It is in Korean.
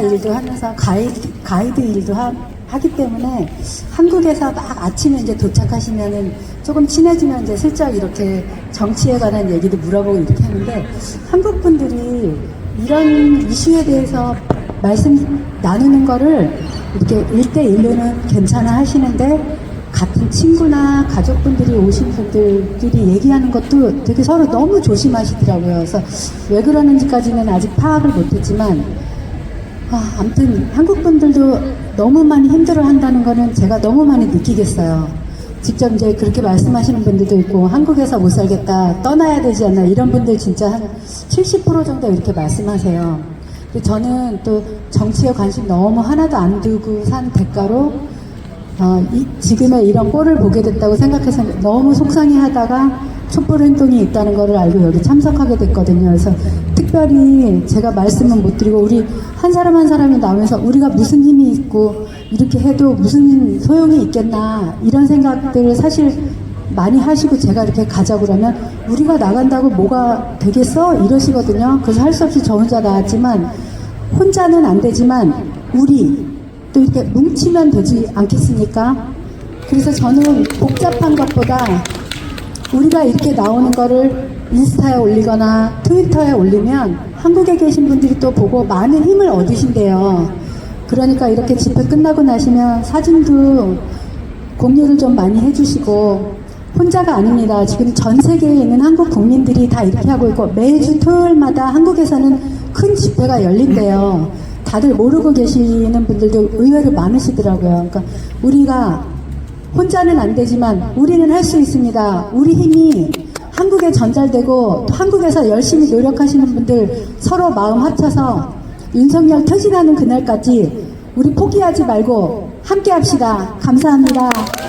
일도 하면서 가이드, 가이드 일도 하, 하기 때문에 한국에서 막 아침에 이제 도착하시면은 조금 친해지면 이제 슬쩍 이렇게 정치에 관한 얘기도 물어보고 이렇게 하는데 한국 분들이 이런 이슈에 대해서 말씀 나누는 거를 이렇게 일대일로는 괜찮아 하시는데 같은 친구나 가족분들이 오신 분들끼리 얘기하는 것도 되게 서로 너무 조심하시더라고요. 그래서 왜 그러는지까지는 아직 파악을 못했지만 아, 아무튼 한국 분들도 너무 많이 힘들어 한다는 거는 제가 너무 많이 느끼겠어요. 직접 이제 그렇게 말씀하시는 분들도 있고 한국에서 못 살겠다 떠나야 되지 않나 이런 분들 진짜 한 70% 정도 이렇게 말씀하세요. 저는 또 정치에 관심 너무 하나도 안 두고 산 대가로 어, 이- 지금의 이런 꼴을 보게 됐다고 생각해서 너무 속상해하다가 촛불 행동이 있다는 것을 알고 여기 참석하게 됐거든요. 그래서 특별히 제가 말씀은 못 드리고 우리 한 사람 한 사람이 나오면서 우리가 무슨 힘이 있고 이렇게 해도 무슨 소용이 있겠나 이런 생각들을 사실 많이 하시고 제가 이렇게 가자고 그러면 우리가 나간다고 뭐가 되겠어? 이러시거든요. 그래서 할 수 없이 저 혼자 나왔지만 혼자는 안 되지만 우리 또 이렇게 뭉치면 되지 않겠습니까? 그래서 저는 복잡한 것보다 우리가 이렇게 나오는 거를 인스타에 올리거나 트위터에 올리면 한국에 계신 분들이 또 보고 많은 힘을 얻으신대요. 그러니까 이렇게 집회 끝나고 나시면 사진도 공유를 좀 많이 해주시고 혼자가 아닙니다. 지금 전 세계에 있는 한국 국민들이 다 이렇게 하고 있고 매주 토요일마다 한국에서는 큰 집회가 열린대요. 다들 모르고 계시는 분들도 의외로 많으시더라고요. 그러니까 우리가 혼자는 안 되지만 우리는 할 수 있습니다. 우리 힘이 한국에 전달되고 또 한국에서 열심히 노력하시는 분들 서로 마음 합쳐서 윤석열 퇴진하는 그날까지 우리 포기하지 말고 함께 합시다. 감사합니다.